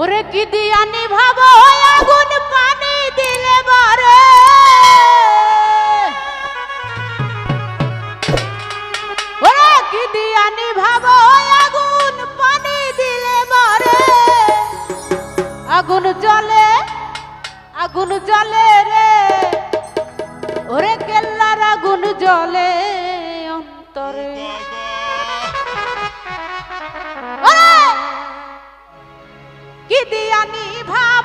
ওরে কি দিয়ানি ভাবো আগুন পানি দিলে বারে। ওরে কি দিয়ানি ভাবো আগুন পানি দিলে বারে। আগুন জ্বলে আগুন জ্বলে রে। ওরে কেল্লার আগুন জ্বলে অন্তরে। ওরে কি দিয়ানি ভাবো